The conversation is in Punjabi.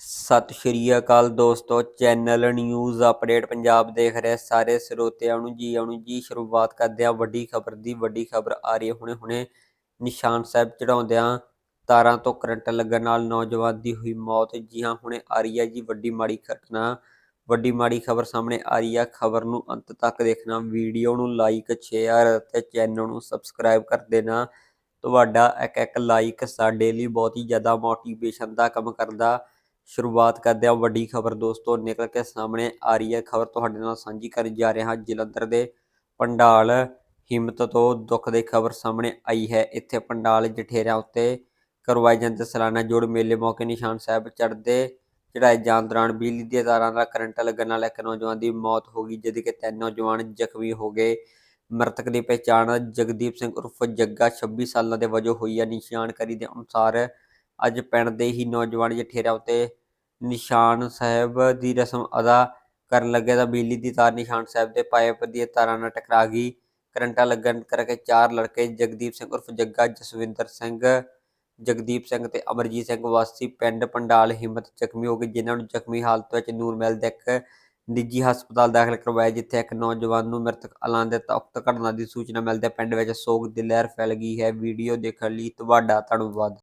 ਸਤਿ ਸ਼੍ਰੀ ਅਕਾਲ ਦੋਸਤੋ, ਚੈਨਲ ਨਿਊਜ਼ ਅਪਡੇਟ ਪੰਜਾਬ ਦੇਖ ਰਹੇ ਸਾਰੇ ਸਰੋਤਿਆਂ ਨੂੰ ਜੀ, ਆਉਣ ਜੀ, ਸ਼ੁਰੂਆਤ ਕਰਦੇ ਆ ਵੱਡੀ ਖਬਰ ਦੀ, ਵੱਡੀ ਖਬਰ ਆ ਰਹੀ ਹੈ ਹੁਣੇ ਹੁਣੇ, ਨਿਸ਼ਾਨ ਸਾਹਿਬ ਚੜਾਉਂਦਿਆਂ ਤਾਰਾਂ ਤੋਂ ਕਰੰਟ ਲੱਗਣ ਨਾਲ ਨੌਜਵਾਨ ਦੀ ਹੋਈ ਮੌਤ, ਜੀ ਹਾਂ ਹੁਣੇ ਆ ਰਹੀ ਹੈ ਜੀ ਵੱਡੀ ਮਾੜੀ ਘਟਨਾ ਵੱਡੀ ਮਾੜੀ ਖਬਰ ਸਾਹਮਣੇ ਆ ਰਹੀ ਹੈ, ਖਬਰ ਨੂੰ ਅੰਤ ਤੱਕ ਦੇਖਣਾ, ਵੀਡੀਓ ਨੂੰ ਲਾਈਕ ਸ਼ੇਅਰ ਅਤੇ ਚੈਨਲ ਨੂੰ ਸਬਸਕ੍ਰਾਈਬ ਕਰ ਦੇਣਾ, ਤੁਹਾਡਾ ਇੱਕ ਇੱਕ ਲਾਈਕ ਸਾਡੇ ਲਈ ਬਹੁਤ ਹੀ ਜ਼ਿਆਦਾ ਮੋਟੀਵੇਸ਼ਨ ਦਾ ਕੰਮ ਕਰਦਾ ਸ਼ੁਰੂਆਤ ਕਰਦੇ ਹਾਂ। ਵੱਡੀ ਖਬਰ ਦੋਸਤੋ, ਨਿਕਲ ਕੇ ਸਾਹਮਣੇ ਆ ਰਹੀ ਹੈ। ਖਬਰ ਤੁਹਾਡੇ ਨਾਲ ਸਾਂਝੀ ਕਰਨ ਜਾ ਰਹੇ ਹਾਂ। ਜਲੰਧਰ ਦੇ ਪੰਡਾਲ ਹਿੰਮਤ ਤੋਂ ਦੁੱਖ ਦੀ ਖਬਰ ਸਾਹਮਣੇ ਆਈ ਹੈ। ਇੱਥੇ ਪੰਡਾਲ ਜਠੇਰਿਆਂ ਉੱਤੇ ਕਰਵਾਏ ਜਾਂਦੇ ਸਾਲਾਨਾ ਜੋੜ ਮੇਲੇ ਮੌਕੇ ਨਿਸ਼ਾਨ ਸਾਹਿਬ ਚੜ੍ਹਦੇ ਚੜਾਏ ਜਾਣ ਦੌਰਾਨ ਬਿਜਲੀ ਦੀਆਂ ਤਾਰਾਂ ਦਾ ਕਰੰਟ ਲੱਗਣ ਨਾਲ ਇੱਕ ਨੌਜਵਾਨ ਦੀ ਮੌਤ ਹੋ ਗਈ ਜਦਕਿ ਤਿੰਨ ਨੌਜਵਾਨ ਜ਼ਖਮੀ ਹੋ ਗਏ। ਮ੍ਰਿਤਕ ਦੀ ਪਛਾਣ ਜਗਦੀਪ ਸਿੰਘ ਉਰਫ ਜੱਗਾ 26 ਸਾਲਾਂ ਦੇ ਵਜੋਂ ਹੋਈ ਹੈ। ਨਿਸ਼ਾਨਕਾਰੀ ਦੇ ਅਨੁਸਾਰ ਅੱਜ ਪਿੰਡ ਦੇ ਹੀ ਨੌਜਵਾਨ ਜਠੇਰਿਆਂ ਉੱਤੇ ਨਿਸ਼ਾਨ ਸਾਹਿਬ ਦੀ ਰਸਮ ਅਦਾ ਕਰਨ ਲੱਗਿਆ ਤਾਂ ਬਿਜਲੀ ਦੀ ਤਾਰ ਨਿਸ਼ਾਨ ਸਾਹਿਬ ਦੇ ਪਾਈਪ ਦੀ ਤਾਰਾਂ ਨਾਲ ਟਕਰਾ ਗਈ। ਕਰੰਟਾ ਲੱਗਣ ਕਰਕੇ ਚਾਰ ਲੜਕੇ, ਜਗਦੀਪ ਸਿੰਘ ਉਰਫ ਜੱਗਾ, ਜਸਵਿੰਦਰ ਸਿੰਘ, ਜਗਦੀਪ ਸਿੰਘ ਤੇ ਅਮਰਜੀਤ ਸਿੰਘ ਵਾਸੀ ਪਿੰਡ ਪੰਡਾਲ ਹਿੰਮਤ ਜ਼ਖਮੀ ਹੋ ਗਏ, ਜਿਨ੍ਹਾਂ ਨੂੰ ਜ਼ਖਮੀ ਹਾਲਤ ਵਿੱਚ ਨੂਰਮਹਿਲ ਦੇ ਇੱਕ ਨਿੱਜੀ ਹਸਪਤਾਲ ਦਾਖਲ ਕਰਵਾਇਆ, ਜਿੱਥੇ ਇੱਕ ਨੌਜਵਾਨ ਨੂੰ ਮ੍ਰਿਤਕ ਐਲਾਨ ਦੇ ਉਕਤ ਘਟਨਾ ਦੀ ਸੂਚਨਾ ਮਿਲਦੇ ਪਿੰਡ ਵਿੱਚ ਸੋਗ ਦੀ ਲਹਿਰ ਫੈਲ ਗਈ ਹੈ। ਵੀਡੀਓ ਦੇਖਣ ਲਈ ਤੁਹਾਡਾ ਧੰਨਵਾਦ।